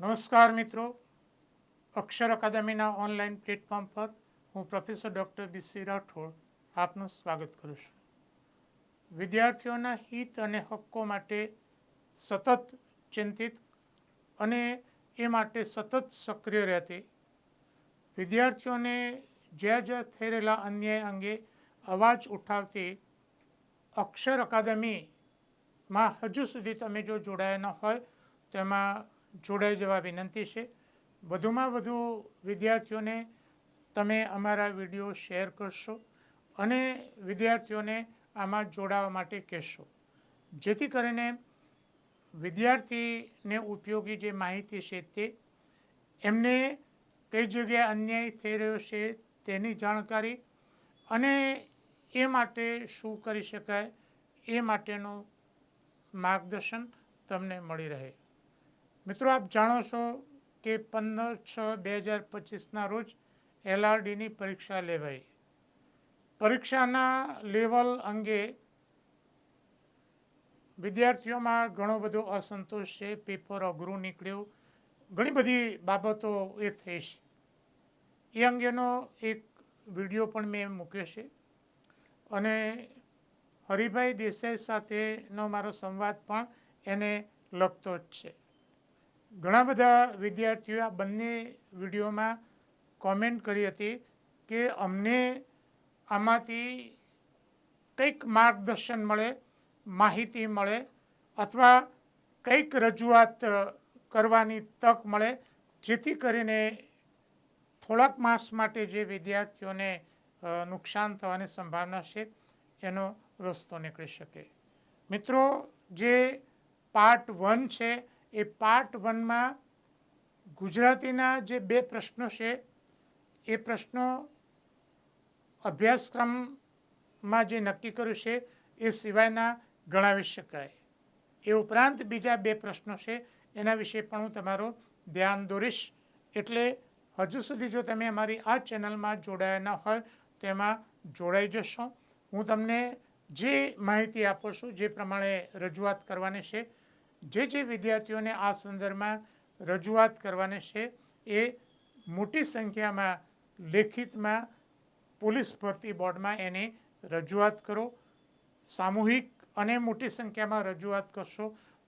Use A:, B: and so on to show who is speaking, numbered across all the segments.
A: નમસ્કાર મિત્રો. અક્ષર અકાદમીના online platform પર હું પ્રોફેસર ડૉક્ટર બીસી રાઠોડ આપનું સ્વાગત કરું છું. વિદ્યાર્થીઓના હિત અને હક્કો માટે સતત ચિંતિત અને એ માટે સતત સક્રિય રહેતી વિદ્યાર્થીઓને જ્યાં જ્યાં થઈ રહેલા અન્યાય અંગે અવાજ ઉઠાવતી અક્ષર અકાદમીમાં હજુ સુધી તમે જો જોડાયા ન હોય તો એમાં જોડાઈ જવા વિનંતી છે. વધુમાં વધુ વિદ્યાર્થીઓને તમે અમારા વીડિયો શેર કરશો અને વિદ્યાર્થીઓને આમાં જોડાવા માટે કહેશો. જેથી કરીને વિદ્યાર્થીને ઉપયોગી જે માહિતી છે તે, એમને કઈ જગ્યાએ અન્યાય થઈ રહ્યો છે તેની જાણકારી અને એ માટે શું કરી શકાય એ માટેનું માર્ગદર્શન તમને મળી રહે. મિત્રો, આપ જાણો છો કે પંદર છ બે હજાર પચીસના રોજ એલઆરડીની પરીક્ષા લેવાઈ. પરીક્ષાના લેવલ અંગે વિદ્યાર્થીઓમાં ઘણો બધો અસંતોષ છે. પેપર અઘરું નીકળ્યું. ઘણી બધી બાબતો એ થઈ છે. એ અંગેનો એક વીડિયો પણ મેં મૂક્યો છે. અને હરિભાઈ દેસાઈ સાથેનો મારો સંવાદ પણ એને લગતો જ છે. ઘણા બધા વિદ્યાર્થીઓ આ બંને વિડીયોમાં કોમેન્ટ કરી હતી કે અમને આમાંથી કંઈક માર્ગદર્શન મળે, માહિતી મળે અથવા કંઈક રજૂઆત કરવાની તક મળે, જેથી કરીને થોડાક માસ માટે જે વિદ્યાર્થીઓને નુકસાન થવાની સંભાવના છે, એનો રસ્તો નીકળી શકે. મિત્રો, જે પાર્ટ વન છે એ પાર્ટ વનમાં ગુજરાતીના જે બે પ્રશ્નો છે, એ પ્રશ્નો અભ્યાસક્રમમાં જે નક્કી કર્યું છે, એ સિવાયના ગણાવી શકાય એ ઉપરાંત બીજા બે પ્રશ્નો છે, એના વિશે પણ હું તમારું ધ્યાન દોરીશ. એટલે હજુ સુધી જો તમે અમારી આ ચેનલમાં જોડાયા ન હોય, તો એમાં જોડાઈ જશો. હું તમને જે માહિતી આપું છું, જે પ્રમાણે રજૂઆત કરવાની છે જે જે વિદ્યાર્થીઓને આ સંદર્ભમાં રજૂઆત કરવાની છે, એ મોટી સંખ્યામાં લેખિતમાં પોલીસ ભરતી બોર્ડમાં એની રજૂઆત કરો. સામૂહિક અને મોટી સંખ્યામાં રજૂઆત કરશો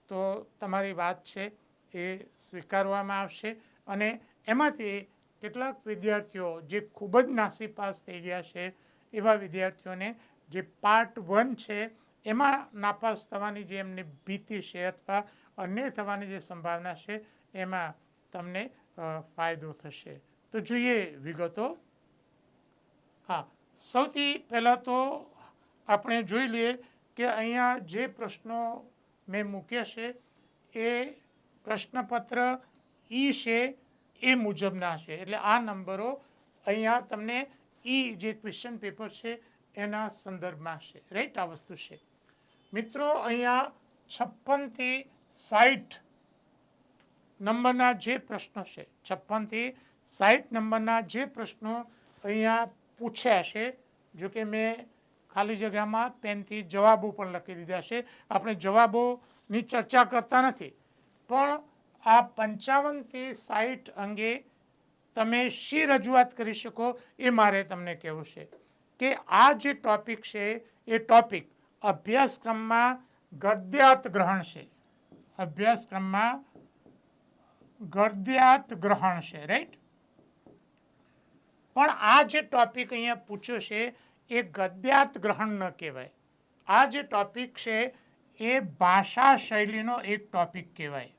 A: તો તમારી વાત છે એ સ્વીકારવામાં આવશે. અને એમાંથી કેટલાક વિદ્યાર્થીઓ જે ખૂબ જ નાસીપાસ થઈ ગયા છે, એવા વિદ્યાર્થીઓને જે પાર્ટ વન છે એમાં નાપાસ થવાની જે એમની ભીતિ છે અથવા અન્ય થવાની જે સંભાવના છે, એમાં તમને ફાયદો થશે. તો જોઈએ વિગતો. હા, સૌથી પહેલાં તો આપણે જોઈ લઈએ કે અહીંયા જે પ્રશ્નો મેં મૂક્યા છે, એ પ્રશ્નપત્ર ઈ છે, એ મુજબના છે. એટલે આ નંબરો અહીંયા તમને ઈ જે ક્વેશ્ચન પેપર છે, એના સંદર્ભમાં છે. રાઈટ આ વસ્તુ છે. મિત્રો, અહીંયા છપ્પનથી સાઠ નંબરના જે પ્રશ્નો છે, છપ્પનથી સાઠ નંબરના જે પ્રશ્નો અહીંયા પૂછ્યા છે જો કે મેં ખાલી જગ્યામાં પેનથી જવાબો પણ લખી દીધા છે. આપણે જવાબોની ચર્ચા કરતા નથી, પણ આ પંચાવનથી સાઠ અંગે તમે શી રજૂઆત કરી શકો એ મારે તમને કહેવું છે કે આ જે ટોપિક છે, એ ટોપિક અભ્યાસક્રમમાં ગદ્યાર્થ ગ્રહણ છે અભ્યાસક્રમમાં ગદ્યાર્થ ગ્રહણ છે રાઈટ પણ આ જે ટોપિક અહીંયા પૂછ્યો છે, એ ગદ્યાર્થ ગ્રહણ ન કહેવાય. આ જે ટોપિક છે, એ ભાષા શૈલીનો એક ટોપિક કહેવાય.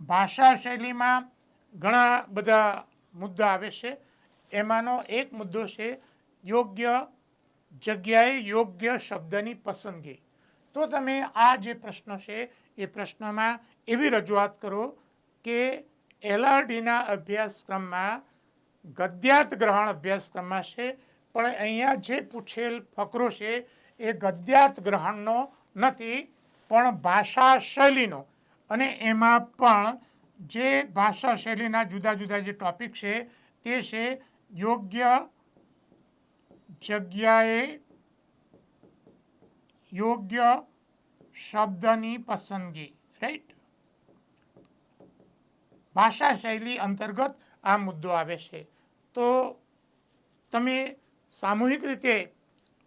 A: ભાષા શૈલીમાં ઘણા બધા મુદ્દા આવે છે. એમાંનો એક મુદ્દો છે, યોગ્ય જગ્યાએ યોગ્ય શબ્દની પસંદગી. તો તમે આ જે પ્રશ્ન છે, એ પ્રશ્નમાં એવી રજૂઆત કરો કે એલઆરડીના અભ્યાસક્રમમાં, ગદ્યાર્થ ગ્રહણ અભ્યાસક્રમમાં છે, પણ અહીંયા જે પૂછેલ ફકરો છે, એ ગદ્યાર્થ ગ્રહણનો નથી, પણ ભાષા શૈલીનો. અને એમાં પણ જે ભાષા શૈલીના જુદા જુદા જે ટોપિક છે, તે છે યોગ્ય જગ્યાએ યોગ્ય શબ્દની પસંદગી રાઈટ ભાષા શૈલી અંતર્ગત આ મુદ્દો આવે છે. તો તમે સામૂહિક રીતે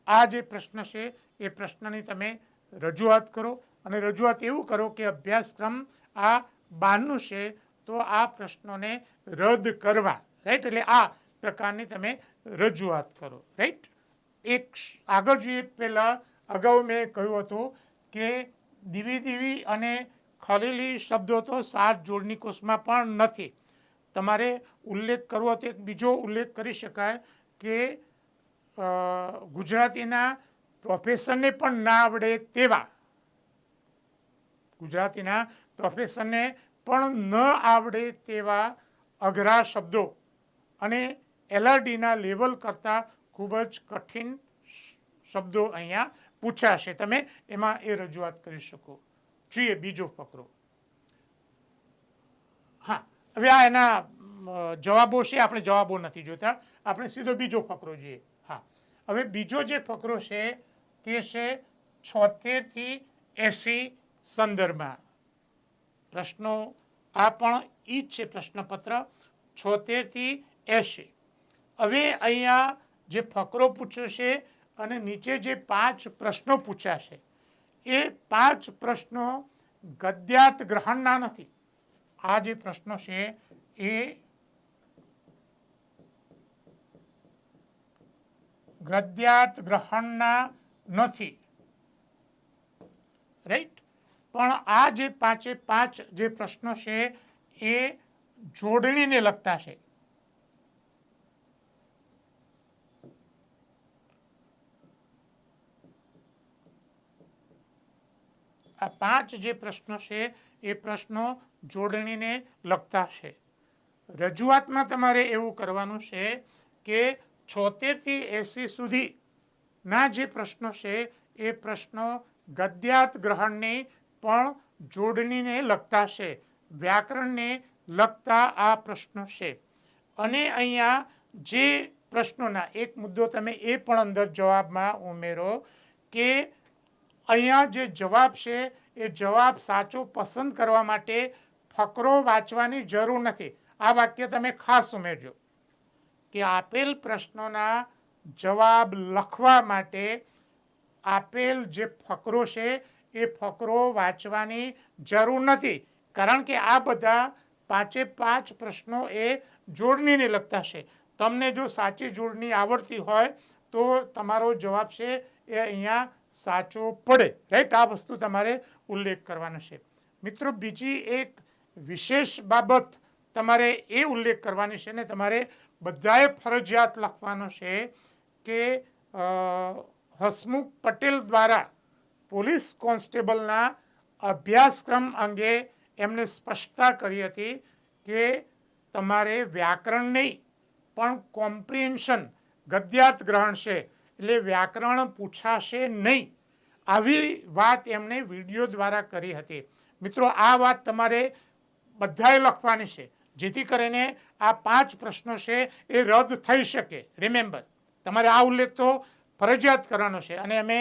A: આ જે પ્રશ્ન છે, એ પ્રશ્નની તમે રજૂઆત કરો અને રજૂઆત એવું કરો કે અભ્યાસક્રમ આ બહારનું છે, તો આ પ્રશ્નોને રદ કરવા રાઈટ એટલે આ પ્રકારની તમે રજૂઆત કરો રાઈટ એક આગળ જોઈએ પહેલાં અગાઉ મેં કહ્યું હતું કે દીવી દીવી અને ખલેલી શબ્દો તો સાત જોડની કોષમાં પણ નથી. તમારે ઉલ્લેખ કરવો તો એક બીજો ઉલ્લેખ કરી શકાય કે ગુજરાતીના પ્રોફેસરને પણ ના આવડે તેવા. ગુજરાતીના પ્રોફેસરને પણ ન આવડે તેવા અઘરા શબ્દો. અને એલઆરડીના લેવલ કરતાં ખૂબ જ કઠિન શબ્દો અહીંયા પૂછાશે તમે એમાં એ રજૂઆત કરી શકો. જોઈએ, બીજો ફકરો હા, હવે આ એના જવાબો છે, આપણે જવાબો નથી જોતા. આપણે સીધો બીજો ફકરો જોઈએ. હા, હવે બીજો જે ફકરો છે, તે છે છોતેરથી એંસી સંદર્ભમાં. પ્રશ્નો આ પણ ઈ જ છે, પ્રશ્નપત્ર. છોતેરથી એંસી. હવે અહીંયા જે ફકરો પૂછ્યો છે અને નીચે જે પાંચ પ્રશ્નો પૂછ્યા છે, એ પાંચ પ્રશ્નો ગદ્યાત ગ્રહણના નથી. આ જે પ્રશ્નો છે એ ગદ્યાત ગ્રહણના નથી. રાઈટ પણ આ જે પાંચે પાંચ જે પ્રશ્નો છે એ જોડણીને લગતા છે. આ પાંચ જે પ્રશ્નો છે, એ પ્રશ્નો જોડણીને લગતા છે. રજૂઆતમાં તમારે એવું કરવાનું છે કે છોતેરથી એંસી સુધીના જે પ્રશ્નો છે, એ પ્રશ્નો ગદ્યાર્થ ગ્રહણને પણ જોડણીને લગતા છે. વ્યાકરણને લગતા આ પ્રશ્નો છે. અને અહીંયા જે પ્રશ્નોના એક મુદ્દો તમે એ પણ અંદર જવાબમાં ઉમેરો કે અહીંયા જે જવાબ છે, એ જવાબ સાચો પસંદ કરવા માટે ફકરો વાંચવાની જરૂર નથી. આ વાક્ય તમે ખાસ ઉમેરજો. કે આપેલ પ્રશ્નોના જવાબ લખવા માટે આપેલ જે ફકરો છે, એ ફકરો વાંચવાની જરૂર નથી. કારણ કે આ બધા પાંચે પાંચ પ્રશ્નો એ જોડણીને લગતા છે. તમને જો સાચી જોડણી આવડતી હોય, તો તમારો જવાબ છે એ અહીંયા સાચો પડે રાઈટ આ વસ્તુ તમારે ઉલ્લેખ કરવાનો છે. મિત્રો, બીજી એક વિશેષ બાબત તમારે એ ઉલ્લેખ કરવાની છે ને તમારે બધાએ ફરજિયાત લખવાનો છે કે હસમુખ પટેલ દ્વારા પોલીસ કોન્સ્ટેબલના અભ્યાસક્રમ અંગે એમને સ્પષ્ટતા કરી હતી કે તમારે વ્યાકરણ નહીં, પણ કોમ્પ્રિહેન્શન, ગદ્યાર્થ ગ્રહણ છે. એટલે વ્યાકરણ પૂછાશે નહીં. આવી વાત એમણે વીડિયો દ્વારા કરી હતી. મિત્રો, આ વાત તમારે બધાએ લખવાની છે. જેથી કરીને આ પાંચ પ્રશ્નો છે એ રદ થઈ શકે. રિમેમ્બર તમારે આ ઉલ્લેખ તો ફરજિયાત કરવાનો છે. અને અમે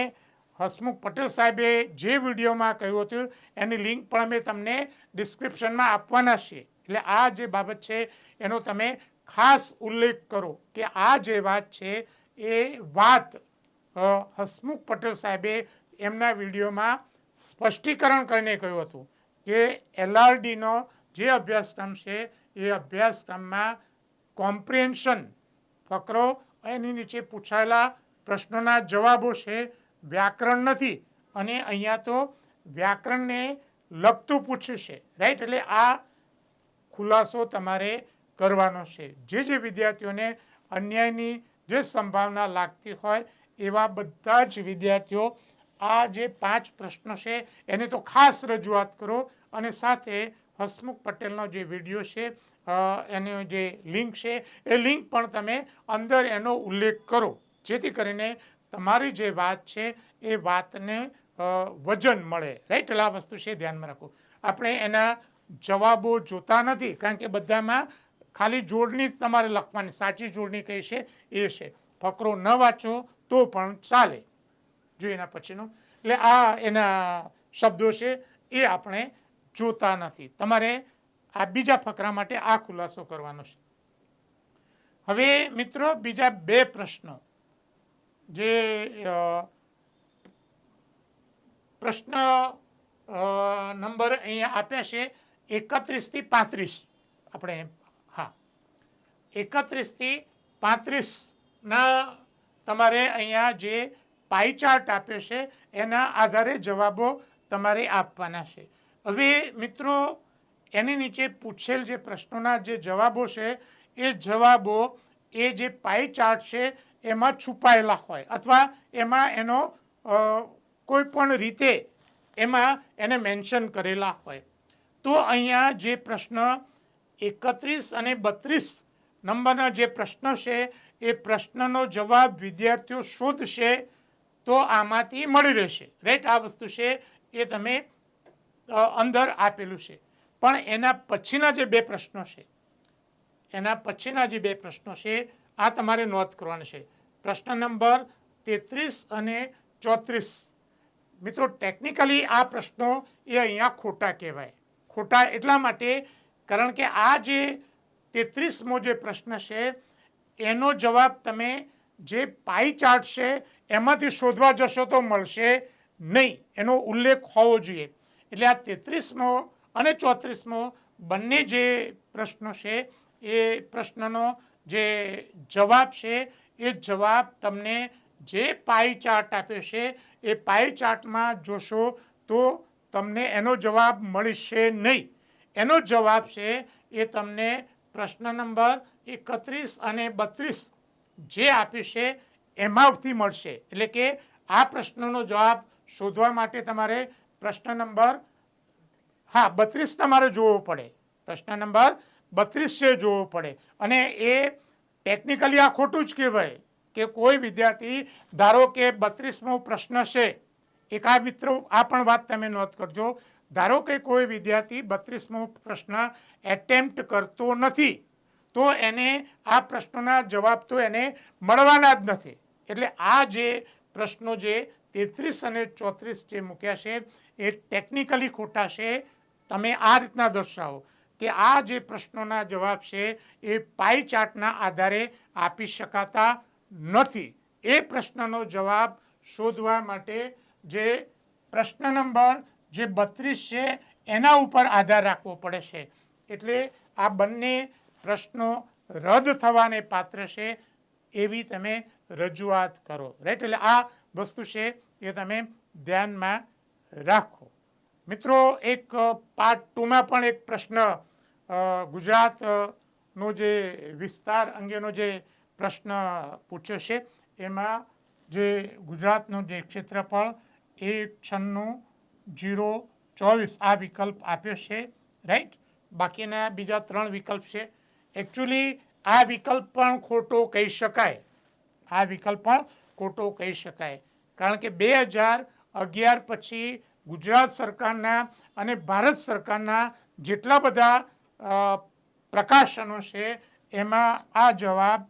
A: હસમુખ પટેલ સાહેબે જે વિડીયોમાં કહ્યું હતું, એની લિંક પણ અમે તમને ડિસ્ક્રિપ્શનમાં આપવાના છીએ. એટલે આ જે બાબત છે, એનો તમે ખાસ ઉલ્લેખ કરો કે આ જે વાત છે એ વાત હસમુખ પટેલ સાહેબે એમના વિડીયોમાં સ્પષ્ટીકરણ કરીને કહ્યું હતું કે એલઆરડીનો જે અભ્યાસક્રમ છે, એ અભ્યાસક્રમમાં કોમ્પ્રિહેન્શન ફકરો એની નીચે પૂછાયેલા પ્રશ્નોના જવાબો છે, વ્યાકરણ નથી અને અહીંયા તો વ્યાકરણને લગતું પૂછ્યું છે રાઈટ? એટલે આ ખુલાસો તમારે કરવાનો છે. જે જે વિદ્યાર્થીઓને અન્યાયની જે સંભાવના લાગતી હોય એવા બધા જ વિદ્યાર્થીઓ આ જે પાંચ પ્રશ્નો છે, એને તો ખાસ રજૂઆત કરો. અને સાથે હસમુખ પટેલનો જે વીડિયો છે એનો જે લિંક છે, એ લિંક પણ તમે અંદર એનો ઉલ્લેખ કરો. જેથી કરીને તમારી જે વાત છે, એ વાતને વજન મળે. રાઈટ? એટલે આ વસ્તુ છે, ધ્યાનમાં રાખો. આપણે એના જવાબો જોતા નથી, કારણ કે બધામાં ખાલી જોડણી જ તમારે લખવાની, સાચી જોડણી કઈ છે? એ છે. ફકરો ન વાંચો તો પણ ચાલે. જો એના પછીનો. એટલે આ એના શબ્દો છે, એ આપણે જોતા નથી. તમારે આ બીજા ફકરા માટે આ ખુલાસો કરવાનો છે. હવે મિત્રો, બીજા બે પ્રશ્નો. જે પ્રશ્ન નંબર અહીંયા આપ્યા છે, એકત્રીસથી પાંત્રીસ. આપણે એકત્રીસથી પાંત્રીસના તમારે અહીંયા જે પાઈ ચાર્ટ આપ્યો છે, એના આધારે જવાબો તમારે આપવાના છે. હવે મિત્રો, એની નીચે પૂછેલ જે પ્રશ્નોના જે જવાબો છે, એ જવાબો એ જે પાઈ ચાર્ટ છે, એમાં છુપાયેલા હોય અથવા એમાં એનો કોઈ પણ રીતે એમાં એને મેન્શન કરેલા હોય. તો અહીંયા જે પ્રશ્ન એકત્રીસ અને બત્રીસ નંબરના જે પ્રશ્ન છે, એ પ્રશ્નનો જવાબ વિદ્યાર્થીઓ શોધશે તો આમાંથી મળી રહેશે. રાઈટ આ વસ્તુ છે, એ તમે અંદર આપેલું છે. પણ એના પછીના જે બે પ્રશ્નો છે, એના પછીના જે બે પ્રશ્નો છે, આ તમારે નોંધ કરવાનો છે. પ્રશ્ન નંબર તેત્રીસ અને ચોત્રીસ. મિત્રો ટેકનિકલી આ પ્રશ્નો એ અહીંયા ખોટા કહેવાય. ખોટા એટલા માટે, કારણ કે આ જે તેત્રીસમો જે પ્રશ્ન છે, એનો જવાબ તમે જે પાઈ ચાર્ટ છે, એમાંથી શોધવા જશો તો મળશે નહીં. એનો ઉલ્લેખ હોવો જોઈએ. એટલે આ તેત્રીસમો અને ચોત્રીસમો બંને જે પ્રશ્નો છે, એ પ્રશ્નનો જે જવાબ છે, એ જવાબ તમને જે પાઈ ચાર્ટ આપ્યો છે, એ પાઈ ચાર્ટમાં જોશો તો તમને એનો જવાબ મળશે નહીં. એનો જવાબ છે, એ તમને પ્રશ્ન નંબર એકત્રીસ અને બત્રીસ જે આપ્યું છે એમાંથી મળશે. એટલે કે આ પ્રશ્નનો જવાબ શોધવા માટે તમારે પ્રશ્ન નંબર, હા, બત્રીસ તમારે જોવો પડે. પ્રશ્ન નંબર બત્રીસ છે, જોવો પડે. અને એ ટેકનિકલી આ ખોટું જ કહેવાય કે કોઈ વિદ્યાર્થી, ધારો કે બત્રીસમો પ્રશ્ન છે, એક આ મિત્રો, આ પણ વાત તમે નોંધ કરજો. ધારો કે કોઈ વિદ્યાર્થી બત્રીસમો પ્રશ્ન એટેમ્પ્ટ કરતો નથી, તો એને આ પ્રશ્નોના જવાબ તો એને મળવાના જ નથી. એટલે આ જે પ્રશ્નો જે તેત્રીસ અને ચોત્રીસ જે મૂક્યા છે, એ ટેકનિકલી ખોટા છે. તમે આ રીતના દર્શાવો કે આ જે પ્રશ્નોના જવાબ છે, એ પાઈ ચાર્ટના આધારે આપી શકાતા નથી. એ પ્રશ્નનો જવાબ શોધવા માટે જે પ્રશ્ન નંબર જે બત્રીસ છે એના ઉપર આધાર રાખવો પડે છે. એટલે આ બંને પ્રશ્નો રદ થવાને પાત્ર છે એવી તમે રજૂઆત કરો. રાઈટ એટલે આ વસ્તુ છે એ તમે ધ્યાનમાં રાખો. મિત્રો એક પાર્ટ ટુમાં પણ એક પ્રશ્ન અ, ગુજરાત અ, નો જે વિસ્તાર અંગેનો જે પ્રશ્ન પૂછ્યો છે એમાં જે ગુજરાતનું જે ક્ષેત્રફળ એ છન્નું જીરો ચોવીસ આ વિકલ્પ આપ્યો છે રાઈટ બાકીના બીજા ત્રણ વિકલ્પ છે. એકચ્યુઅલી આ વિકલ્પ પણ ખોટો કહી શકાય. આ વિકલ્પ પણ ખોટો કહી શકાય. કારણ કે બે હજાર અગિયાર પછી ગુજરાત સરકારના અને ભારત સરકારના જેટલા બધા પ્રકાશનો છે, એમાં આ જવાબ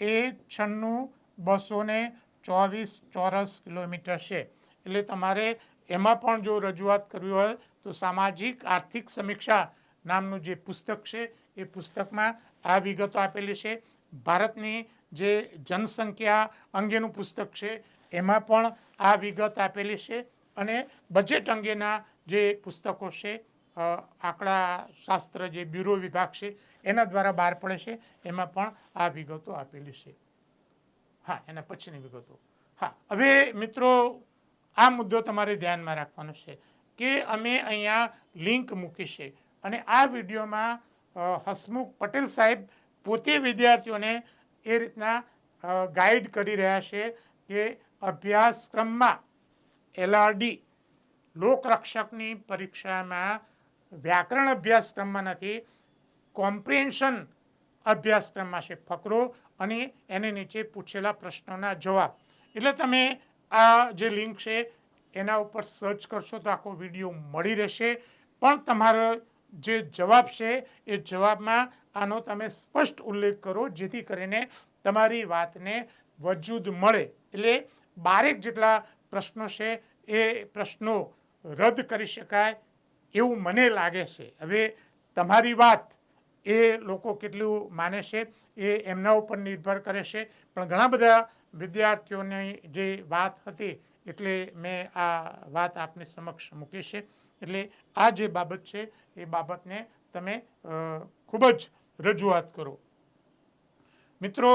A: એ છન્નું બસો ચોવીસ ચોરસ કિલોમીટર છે. એટલે તમારે એમાં પણ જો રજૂઆત કરવી હોય તો સામાજિક આર્થિક સમીક્ષા નામનું જે પુસ્તક છે, એ પુસ્તકમાં આ વિગતો આપેલી છે. ભારતની જે જનસંખ્યા અંગેનું પુસ્તક છે, એમાં પણ આ વિગત આપેલી છે અને બજેટ અંગેના જે પુસ્તકો છે આંકડા શાસ્ત્ર જે બ્યુરો વિભાગ છે, એના દ્વારા બહાર પડે છે. એમાં પણ આ વિગતો આપેલી છે. હા, એના પછીની વિગતો. હા, હવે મિત્રો આ મુદ્દો તમારે ધ્યાનમાં રાખવાનો છે કે અમે અહીંયા લિંક મૂકી છે. અને આ વિડીયોમાં હસમુખ પટેલ સાહેબ પોતે વિદ્યાર્થીઓને એ રીતના ગાઈડ કરી રહ્યા છે કે અભ્યાસક્રમમાં એલઆરડી લોકરક્ષકની પરીક્ષામાં વ્યાકરણ અભ્યાસક્રમમાં નથી, કોમ્પ્રિહેન્શન અભ્યાસક્રમમાં છે. ફકરો અને એની નીચે પૂછેલા પ્રશ્નોના જવાબ. એટલે તમે આ જે લિંક છે, એના ઉપર સર્ચ કરશો તો આખો વીડિયો મળી રહેશે. પણ તમારો જે જવાબ છે, એ જવાબમાં આનો તમે સ્પષ્ટ ઉલ્લેખ કરો, જેથી કરીને તમારી વાતને વજૂદ મળે. એટલે બારેક જેટલા પ્રશ્નો છે, એ પ્રશ્નો રદ કરી શકાય એવું મને લાગે છે. હવે તમારી વાત એ લોકો કેટલું માને છે, એ એમના ઉપર નિર્ભર કરે છે. પણ ઘણા બધા વિદ્યાર્થીઓની જે વાત હતી એટલે મેં આ વાત આપની સમક્ષ મૂકી છે. એટલે આ જે બાબત છે, એ બાબતને તમે ખૂબ જ રજૂઆત કરો. મિત્રો,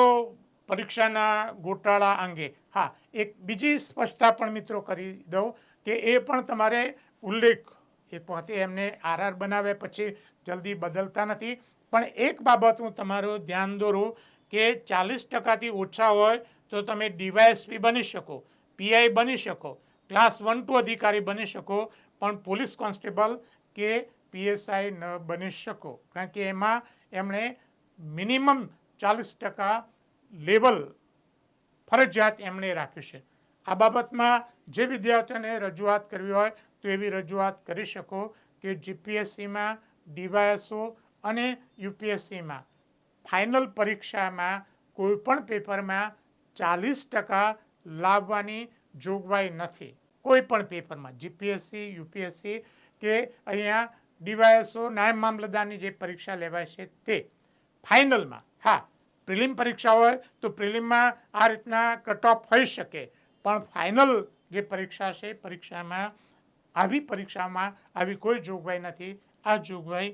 A: પરીક્ષાના ગોટાળા અંગે, હા, એક બીજી સ્પષ્ટતા પણ મિત્રો કરી દઉં કે એ પણ તમારે ઉલ્લેખ, એ વખતે એમને આરઆર બનાવ્યા પછી જલ્દી બદલતા નથી. પણ એક બાબત હું તમારું ધ્યાન દોરું કે ચાલીસ ટકાથી ઓછા હોય તો તમે ડીવાયએસપી બની શકો, પીઆઈ બની શકો, ક્લાસ વન ટુ અધિકારી બની શકો, પણ પોલીસ કોન્સ્ટેબલ કે પીએસઆઈ ન બની શકો. કારણ કે એમાં એમણે મિનિમમ ચાલીસ ટકા લેવલ ફરજિયાત એમણે રાખ્યું છે. આ બાબતમાં જે વિદ્યાર્થીઓને રજૂઆત કરવી હોય તો એવી રજૂઆત કરી શકો કે જીપીએસસીમાં ડીવાયએસઓ અને યુપીએસસીમાં. ફાઇનલ પરીક્ષામાં કોઈપણ પેપરમાં ચાલીસ ટકા લાવવાની જોગવાઈ નથી. કોઈ પણ પેપરમાં, જીપીએસસી, યુપીએસસી કે અહીંયા ડીવાયએસઓ, નાયબ મામલતદારની જે પરીક્ષા લેવાય છે તે. ફાઇનલમાં, હા, પ્રિલિમ પરીક્ષા હોય તો પ્રિલિમમાં આ રીતના કટ ઓફ હોઈ શકે, પણ ફાઇનલ જે પરીક્ષા છે, પરીક્ષામાં, આવી પરીક્ષામાં આવી કોઈ જોગવાઈ નથી. આ જોગવાઈ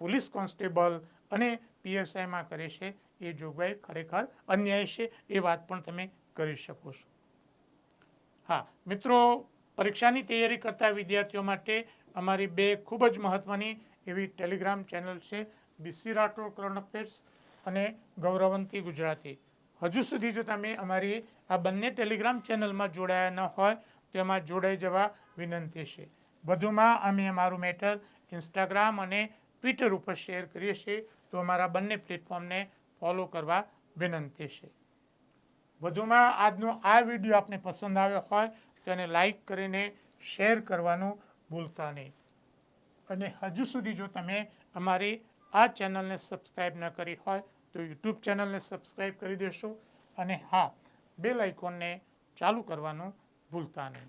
A: પોલીસ કોન્સ્ટેબલ અને પીએસઆઈમાં કરે છે. એ જોગવાઈ ખરેખર અન્યાય છે એ વાત પણ તમે કરી શકો છો. હા, મિત્રો, પરીક્ષાની તૈયારી કરતા વિદ્યાર્થીઓ માટે અમારી બે ખૂબ જ મહત્ત્વની એવી ટેલિગ્રામ ચેનલ છે બીસી રાઠોડ કરંટ અફેર્સ અને ગૌરવંતી ગુજરાતી. હજુ સુધી જો તમે અમારી આ બંને ટેલિગ્રામ ચેનલમાં જોડાયા ન હોય, તો એમાં જોડાઈ જવા વિનંતી છે. વધુમાં અમે અમારું મેટર ઇન્સ્ટાગ્રામ અને ટ્વિટર ઉપર શેર કરીએ છીએ, તો અમારા બંને પ્લેટફોર્મને ફોલો કરવા વિનંતી છે. વધુમાં આજનો આ વીડિયો આપને પસંદ આવ્યો હોય તો એને લાઈક કરીને શેર કરવાનું ભૂલતા નહીં. અને હજુ સુધી જો તમે અમારી આ ચેનલને સબસ્ક્રાઈબ ન કરી હોય તો યુટ્યુબ ચેનલને સબસ્ક્રાઈબ કરી દેશો અને હા, બેલ આઇકોનને ચાલુ કરવાનું ભૂલતા નહીં.